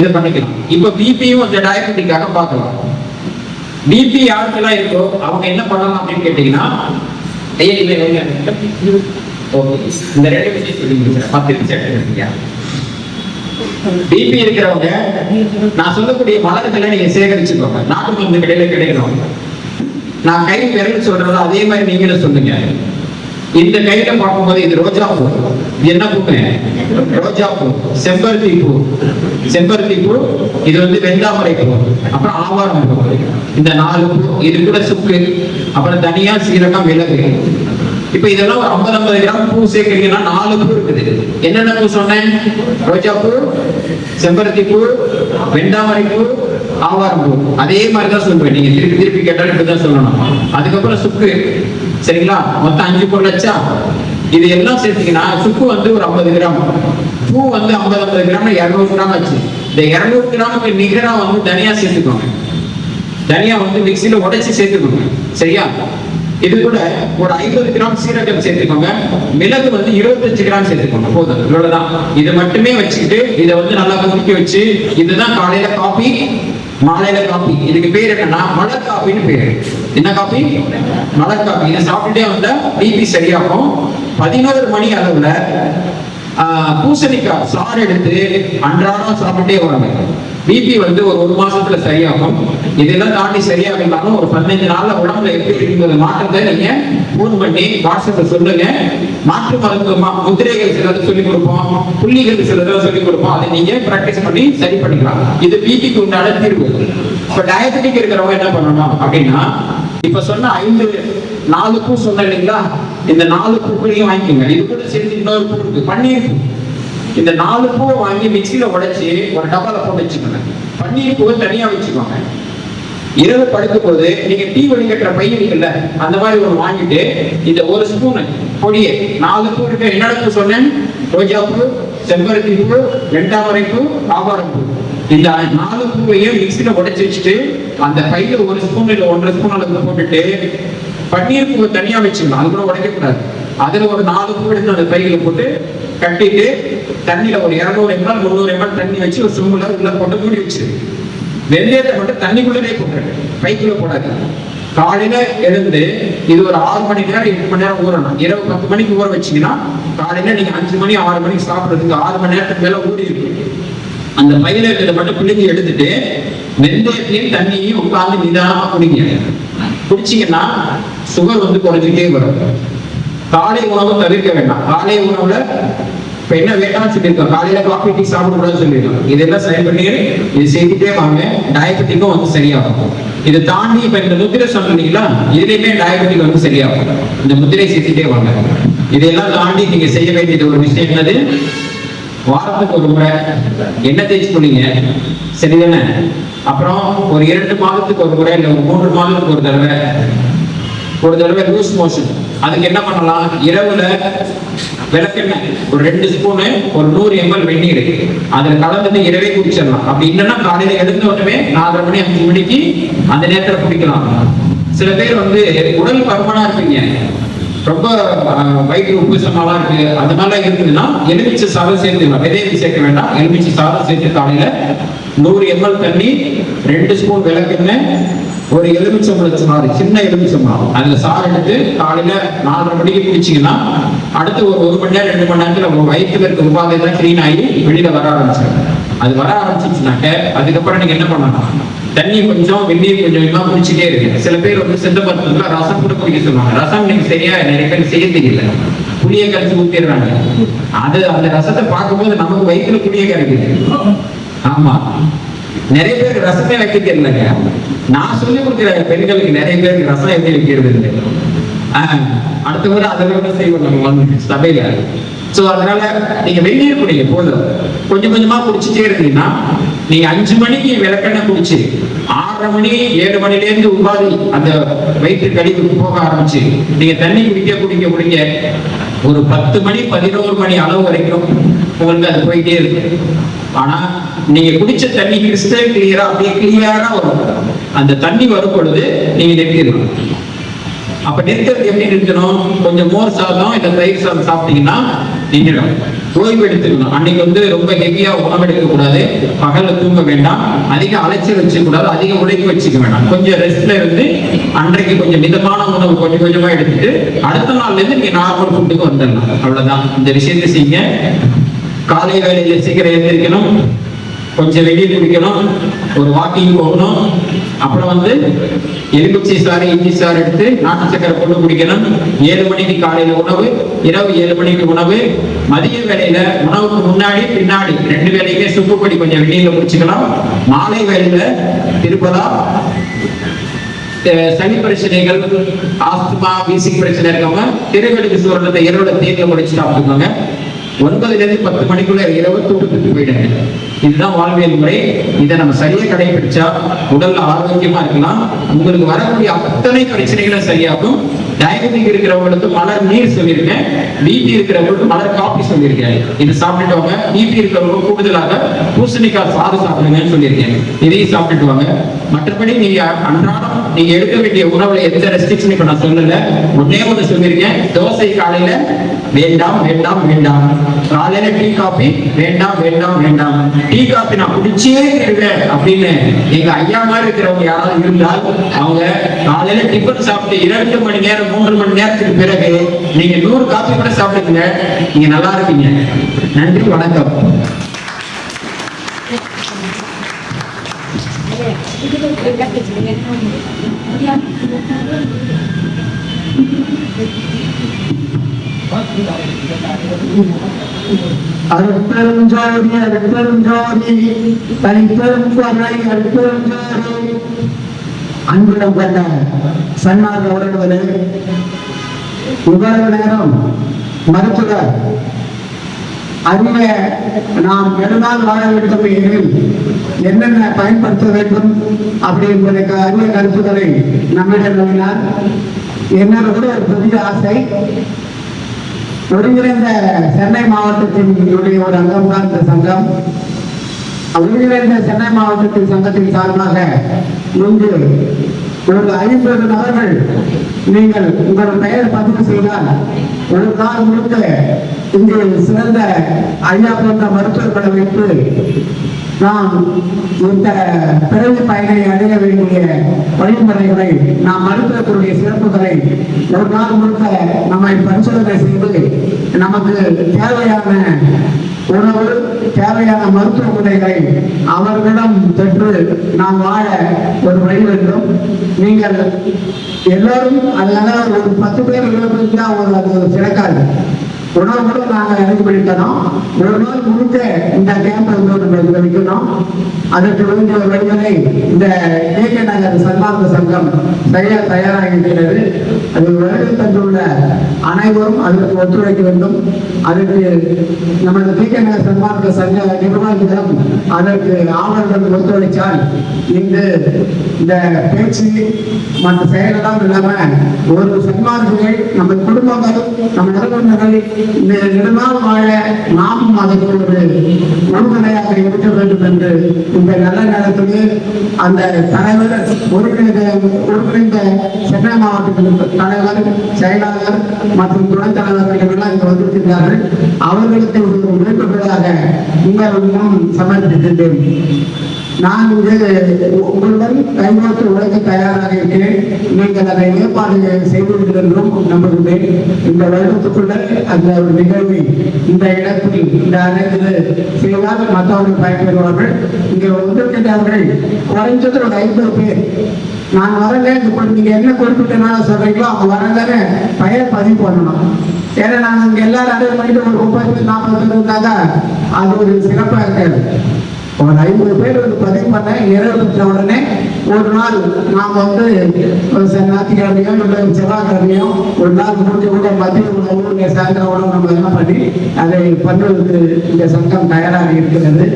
இதை பண்ணிக்கலாம். இப்போ பிபியும் இந்த டயபெட்டிக்காக பார்க்கலாம். பிபி யாருக்கெல்லாம் இருக்கோ அவங்க என்ன பண்ணலாம் அப்படின்னு கேட்டீங்கன்னா ஐயா இல்லை இல்லை ஓகே இந்த ரெண்டு விஷயம் சொல்லி முடிச்சிடறேன். பத்து நிமிஷம் பிபி இருக்கிறவங்க நான் சொல்லக்கூடிய மலர்களை நீங்க சேகரிச்சுக்கோங்க. நாட்டு மருந்து கடையில கிடைக்கணும். நான் கை விரல் சொல்றதோ அதே மாதிரி நீங்களும் சொல்லுங்க. இந்த கையில பார்க்கும்போது இது ரோஜா பூ. என்ன பூங்க? ரோஜா பூ. செம்பருத்தி பூ. செம்பருத்தி பூ இது வந்து வெந்தாமரை பூ. அப்புறம் ஆவாரம் பூ. இந்த நாலு பூ இது கூட சுக்கு. அப்புறம் தனியா சீரகம் விலகு இப்ப இதெல்லாம் ஒரு ஐம்பது ஐம்பது கிராம் பூ சேர்க்கிறீங்கன்னா நாலு பூ இருக்குது. என்னென்ன பூ சொன்னேன்? ரோஜா பூ செம்பருத்தி பூ வெண்டாமரை பூ ஆவாரம் பூ. அதே மாதிரி தான் சொல்லுவேன் நீங்க திருப்பி திருப்பி கேட்டாலும் இப்படிதான் சொல்லணும். அதுக்கப்புறம் சுக்கு. சரிங்களா? மொத்தம் அஞ்சு பொருள் வச்சா இது எல்லாம் சேர்த்தீங்கன்னா சுக்கு வந்து ஒரு ஐம்பது கிராம். பூ வந்து ஐம்பது ஐம்பது கிராம் இரநூறு கிராம் ஆச்சு. இந்த இரநூறு கிராமுக்கு நிகரா வந்து தனியா சேர்த்துக்கோங்க. தனியா வந்து மிக்சியில உடைச்சு சேர்த்துக்கோங்க. சரியா? இது கூட ஒரு ஐம்பது கிராம் சீரகம் சேர்த்துக்கோங்க. மிளகு வந்து இருபத்தஞ்சு கிராம் சேர்த்துக்கோங்க. போதும். இவ்வளவுதான். இது மட்டுமே வச்சுக்கிட்டு இதை வந்து நல்லா கொதிக்க வச்சு இதுதான் காலையில காபி மாலையில காபி இதுக்கு பேர் என்னன்னா மலர் காப்பின்னு பேரு. என்ன காபி? மலர் காபி. இதை சாப்பிட்டுட்டே வந்தா பிபி சரியாகும். பதினோரு மணி அளவுல ஆஹ், பூசணிக்காய் சாறு எடுத்து அன்றாடம் சாப்பிட்டே வரணும் பிபி வந்து ஒரு ஒரு மாசத்துல சரியாகும். இதெல்லாம் தாண்டி சரியாகலாம் ஒரு பதினஞ்சு நாள்ல உடம்புல எப்படி இருந்தது மாற்றத்தை நீங்க போன் பண்ணி வாட்ஸ்அப்ல சொல்லுங்க. மாற்று மருந்து முதிரைகள் சிலது சொல்லிக் கொடுப்போம். புள்ளிகள் சிலதை சொல்லிக் கொடுப்போம். அதை நீங்க பிராக்டிஸ் பண்ணி சரி பண்ணிக்கலாம். இது பிபிக்கு உண்டான தீர்வு. இப்ப டயபெட்டிக் இருக்கிறவங்க என்ன பண்ணணும் அப்படின்னா இப்ப சொன்ன ஐந்து நாலு பூ சொன்ன இல்லைங்களா? இந்த நாலு பூக்களையும் வாங்கிக்கோங்க. இது கூட சேர்ந்து இன்னொரு பூ இருக்கு. பன்னீர் பூ. இந்த நாலு பூவை வாங்கி மிக்சியில உடைச்சு ஒரு டப்பால போட்டு வச்சுக்கோங்க. பன்னீர் பூவை தனியா வச்சுக்கோங்க. இரவு படுக்கும் போது நீங்க டீ வடிகட்டுற பையன் இருக்குல்ல அந்த மாதிரி ஒன்று வாங்கிட்டு இந்த ஒரு ஸ்பூன் பொடியை நாலு பூ இருக்கு. என்னடா சொன்னேன். ரோஜா பூ செம்பருத்தி பூ வெண்டாமரை பூ ஆவாரம் பூ. இந்த நாலு பூவையும் மிக்சியில உடைச்சு வச்சுட்டு அந்த பையில ஒரு ஸ்பூன் இல்ல ஒன்றரை ஸ்பூன் அளவுக்கு போட்டுட்டு பன்னீர் பூவை தனியா வச்சுக்கணும். அது கூட உடைக்க கூடாது அதுல ஒரு நாலு பூ எடுத்து அந்த பையில போட்டு கட்டிட்டு தண்ணியில ஒரு இருநூறு எம்எல் முந்நூறு எம்எல் தண்ணி வச்சு ஒரு சும்முல உள்ள போட்டு மூடி வச்சு. வெந்தயத்தை மட்டும் தண்ணிக்குள்ளே போட்டுரு பைக்குள்ள போடாது காலையில எழுந்து இது ஒரு ஆறு மணி நேரம் எட்டு மணி நேரம் ஊறணும். இரவு பத்து மணிக்கு ஊற வச்சீங்கன்னா காலையில நீங்க அஞ்சு மணி ஆறு மணிக்கு சாப்பிடுறதுக்கு ஆறு மணி நேரத்துக்கு மேல ஊறி இருக்கு அந்த பையில இருக்கிறத மட்டும் பிள்ளைங்க எடுத்துட்டு வெந்தயத்தையும் தண்ணியையும் உட்கார்ந்து நிதானமா குடிங்க. குடிச்சீங்கன்னா சுகர் வந்து குறைஞ்சிட்டே வரும். காலை உணவு தவிர்க்க வேண்டாம். காலை உணவுல இப்ப என்ன வேண்டாம்னு சொல்லியிருக்கோம் காலையில காஃபி டீ சாப்பிடக்கூடாதுன்னு சொல்லியிருக்கோம் இதெல்லாம் சரி பண்ணி இது செய்துட்டே வாங்க டயபெட்டிக்கும் வந்து சரியாகும் இதை தாண்டி இப்ப இந்த முத்திரை சொன்னீங்களா இதுலயுமே டயபெட்டிக் வந்து சரியாகும் இந்த முத்திரை செய்துட்டே வாங்க இதையெல்லாம் தாண்டி நீங்க செய்ய வேண்டியது ஒரு விஷயம் என்னது வாரத்துக்கு ஒரு முறை என்ன தேய்ச்சி குளிங்க சரிதானே அப்புறம் ஒரு இரண்டு மாதத்துக்கு ஒரு முறை இல்லை ஒரு மூன்று மாதத்துக்கு ஒரு தடவை ஒரு தடவை லூஸ் மோஷன் அதுக்கு என்ன பண்ணலாம்? இரவுல விளக்கெண்ணெய் ஒரு ரெண்டு ஸ்பூனு ஒரு நூறு எம்எல் வெந்நீர். அதுல கலந்துட்டு இரவே குடிச்சிடலாம். அப்படி இல்லைன்னா காலையில எழுந்த உடனே நாலரை மணி அஞ்சு மணிக்கு அந்த நேரத்துல குடிக்கலாம். சில பேர் வந்து உடல் பருமனா இருப்பீங்க. ரொம்ப வயிற்று உப்புசமாலாம் இருக்கு. அதனால இருக்குதுன்னா எலுமிச்சை சாதம் சேர்த்துக்கலாம் விதையை சேர்க்க வேண்டாம். எலுமிச்சை சாதம் சேர்த்து காலையில நூறு எம்எல் தண்ணி ரெண்டு ஸ்பூன் விளக்கெண்ணெய் ஒரு எலுமிச்சம்பழம் சாறு சின்ன எலுமிச்சம்பழம். அதுல சாறு எடுத்து காலையில நாலரை மணிக்கு குடிச்சீங்கன்னா அடுத்து ஒரு ஒரு மணி நேரம் ரெண்டு மணி நேரத்துல உங்க வயிற்றுல இருக்க உபாதை எல்லாம் கிளீன் ஆகி வெளியில வர ஆரம்பிச்சிடும் அது வர ஆரம்பிச்சிச்சுனாக்க அதுக்கப்புறம் நீங்க என்ன பண்ணலாம்? தண்ணி கொஞ்சம் வெந்நீர் கொஞ்சம் கொஞ்சமா குடிச்சுட்டே இருக்கு சில பேர் வந்து சித்த மருத்துவத்துல ரசம் கூட குடிக்க சொல்லுவாங்க. ரசம் நீங்க சரியா நிறைய பேர் செய்ய தெரியல. புளிய கரைச்சி ஊத்திடுறாங்க. அது அந்த ரசத்தை பார்க்கும்போது நமக்கு வயிற்றுல புளிய கரைக்குது. ஆமா. நிறைய பேருக்கு ரசமே வைக்க தெரியலங்க. நான் சொல்லி கொடுக்கிற பெண்களுக்கு நிறைய பேருக்கு ரசம் எப்படி வைக்கிறது இல்லை? ஆஹ், அடுத்த முறை அதை விட செய்வோம் நம்ம வந்து சபையில. சோ அதனால நீங்க வெந்நீர் குடிங்க போதும். கொஞ்சம் கொஞ்சமா குடிச்சிட்டே இருந்தீங்கன்னா நீங்க அஞ்சு மணிக்கு விளக்கெண்ணெய் குடிச்சு ஆறரை மணி ஏழு மணில இருந்து உபாதி அந்த வயிற்று கழிவுக்கு போக ஆரம்பிச்சு நீங்க தண்ணி குடிக்க குடிக்க குடிக்க ஒரு பத்து மணி பதினோரு மணி அளவு வரைக்கும் உங்களுக்கு அது போயிட்டே இருக்கு. ஆனா நீங்க குடிச்ச தண்ணி கிறிஸ்டல் கிளியரா அப்படியே கிளியரா வரும். அந்த தண்ணி வரும் பொழுது நீங்க நிறுத்திடணும். அப்ப நிறுத்துறது எப்படி நிறுத்தணும்? கொஞ்சம் மோர் சாதம் இல்ல தயிர் சாதம் சாப்பிட்டீங்கன்னா நின்றுடும். ஓய்வு எடுத்துக்கணும். அன்னைக்கு வந்து ரொம்ப ஹெவியா உணவு எடுக்க கூடாது பகல்ல தூங்க வேண்டாம். அதிக அலைச்சல் வச்சுக்க கூடாது அதிக உழைப்பு வச்சுக்க வேண்டாம். கொஞ்சம் ரெஸ்ட்ல இருந்து அன்றைக்கு கொஞ்சம் மிதமான உணவு கொஞ்சம் கொஞ்சமா எடுத்துட்டு அடுத்த நாள்ல இருந்து நீங்க நார்மல் ஃபுட்டுக்கு வந்துடலாம். அவ்வளவுதான். இந்த விஷயத்தை செய்யுங்க. காலை வேலையில் சீக்கிரம் எழுந்திருக்கணும். கொஞ்சம் வெளியே குடிக்கணும் ஒரு வாக்கிங் போகணும். அப்புறம் வந்து எலுமிச்சை சாறு இஞ்சி சாறு எடுத்து நாட்டு சக்கரை போட்டு குடிக்கணும். ஏழு மணிக்கு காலையில உணவு இரவு ஏழு மணிக்கு உணவு. மதிய வேலையில உணவுக்கு முன்னாடி பின்னாடி ரெண்டு வேலையுமே சுப்புப்படி கொஞ்சம் வெளியில குடிச்சுக்கலாம். மாலை வேலையில திருப்பதா சனி சளி பிரச்சனைகள் ஆஸ்துமா வீசிங் பிரச்சனை இருக்கவங்க திருவெளுக்கு சூரணத்தை இரவுல தேர்ல முடிச்சு சாப்பிட்டுக்கோங்க ஒன்பதுலேருந்து பத்து மணிக்குள்ள இரவு தூக்கத்துக்கு போயிடுங்க இதுதான் வாழ்வியல் முறை. இதை நம்ம சரியா கடைபிடிச்சா உடல்ல ஆரோக்கியமா இருக்கலாம். உங்களுக்கு வரக்கூடிய அத்தனை பிரச்சனைகளும் சரியாகும். டயபெட்டிக் இருக்கிறவங்களுக்கு மலர் நீர் சொல்லியிருக்கேன் பிபி இருக்கிறவங்களுக்கு மலர் காபி சொல்லியிருக்கேன் இது சாப்பிட்டுட்டு வாங்க பிபி இருக்கிறவங்க கூடுதலாக பூசணிக்காய் சாறு சாப்பிடுங்கன்னு சொல்லியிருக்கேன் இதையும் சாப்பிட்டுட்டு வாங்க மற்றபடி நீங்க அன்றாடம் நீங்க எடுக்க வேண்டிய உணவுல எந்த ரெஸ்ட்ரிக்ஷன் இப்ப நான் சொல்லல. ஒன்னே ஒண்ணு சொல்லியிருக்கேன் தோசை காலையில வேண்டாம் வேண்டாம் வேண்டாம். காலையில டீ காபி வேண்டாம் வேண்டாம் வேண்டாம். டீ காபி நான் குடிச்சே இருவேன் அப்படின்னு எங்க ஐயா மாதிரி இருக்கிறவங்க யாராவது இருந்தால் அவங்க காலையில டிஃபன் சாப்பிட்டு இரண்டு மணி நேரம் மூன்று மணி நேரத்துக்கு பிறகு நீங்க நூறு காபி கூட சாப்பிடுங்க. நீங்க நல்லா இருப்பீங்க. நன்றி வணக்கம். அருட்பெருஞ்சோதி அருட்பெருஞ்சோதி தனிப்பெரும் கருணை ஜோதி. அன்புடன் கொண்ட சன்மார்க்க உறவுகளே இவ்வளவு நேரம் மருத்துவர் அறிவை நாம் பெருநாள் வாழ வேண்டும் எனில் என்னென்ன பயன்படுத்த வேண்டும் அப்படி என்பதற்கு அரிய கருத்துக்களை நம்மிடம் நம்பினார் என்னோட ஒரு பெரிய ஆசை. ஒருங்கிணைந்த சென்னை மாவட்டத்தினுடைய ஒரு அங்கம் தான் இந்த சங்கம். ஒருங்கிணைந்த சென்னை மாவட்டத்தின் சங்கத்தின் சார்பாக இன்று ஒரு ஐம்பது நபர்கள் நீங்கள் உங்கள் பெயர் பதிவு செய்தால் ஒரு நாள் முழுக்க இங்கு சிறந்த ஐயா போன்ற மருத்துவர்களை வைத்து நாம் இந்த பிறவி பயனை அடைய வேண்டிய வழிமுறைகளை நாம் மருத்துவத்துடைய சிறப்புகளை ஒரு நாள் முழுக்க நம்மை பரிசோதனை செய்து நமக்கு தேவையான உணவு தேவையான மருத்துவ முறைகளை அவர்களிடம் பெற்று நாம் வாழ ஒரு வழி வேண்டும். நீங்கள் எல்லாரும் அதனால ஒரு பத்து பேர் இருபது ஒரு அது சிறக்காது. உணவு நாங்கள் இறங்கி பண்ணிட்டோம் ஒரு நாள் முழுக்க இந்த கேம்ப் வந்து வைக்கணும் அதற்கு வேண்டிய ஒரு வழிகளை இந்த கேகே நகர் சன்மார்க்க சங்கம் செய்ய தயாராக இருக்கிறது அது வருகை தந்துள்ள அனைவரும் அதற்கு ஒத்துழைக்க வேண்டும். அதற்கு நமது கேகே நகர் சன்மார்க்க சங்க நிர்வாகிகளும் அதற்கு ஆவலர்கள் ஒத்துழைத்தால் இங்கு இந்த பேச்சு மற்ற செயலெல்லாம் இல்லாமல் ஒரு சன்மார்க்குகள் நமது குடும்பங்களும் நம் நிறுவனங்கள் நெடுநாள் வாழ நாமும் அதற்கு ஒரு உறுதுணையாக இருக்க வேண்டும் என்று இந்த நல்ல நேரத்திலே அந்த தலைவர் ஒருங்கிணைந்த ஒருங்கிணைந்த சென்னை மாவட்டத்தின் தலைவர் செயலாளர் மற்றும் துணைத் தலைவர்கள் எல்லாம் இங்கு வந்திருக்கிறார்கள். அவர்களுக்கு ஒரு வேண்டுகோளாக உங்கள் முன் சமர்ப்பிக்கின்றேன். நான் இது உங்களுடன் கைமாற்று உழைக்க தயாராக இருக்கிறேன். நீங்கள் அதை ஏற்பாடு செய்வீர்கள் என்றும் நம்புகிறேன். இந்த வருடத்துக்குள்ள அந்த ஒரு நிகழ்வை இந்த இடத்தில் இந்த அரங்கில் செய்தால் மற்றவர்கள் பயன்பெறுவார்கள் இங்கே வந்திருக்கின்றவர்கள் குறைஞ்சது ஒரு ஐம்பது பேர். நான் வரல இப்போ நீங்க என்ன குறிப்பிட்டனால சொல்றீங்களோ அவங்க வரலன்னு பெயர் பதிவு பண்ணணும். ஏன்னா நாங்கள் இங்கே எல்லாரும் அட்டன் பண்ணிட்டு ஒரு முப்பது பேர் நாற்பது பேர் இருந்தாங்க அது ஒரு சிறப்பாக இருக்காது. ஒரு ஐம்பது பேர் வந்து பதிவு பண்ணேன் நிறைவு பெற்ற உடனே ஒரு நாள் நாம் வந்து ஒரு ஞாயிற்றுக்கிழமையோ இல்லை செவ்வாய்க்கிழமையோ ஒரு நாள் முடிஞ்ச கூட மதிய உணவு இல்லை சாயந்தரம் உணவு நம்ம என்ன பண்ணி அதை பண்ணுவதற்கு இந்த சங்கம் தயாராக இருக்கிறது.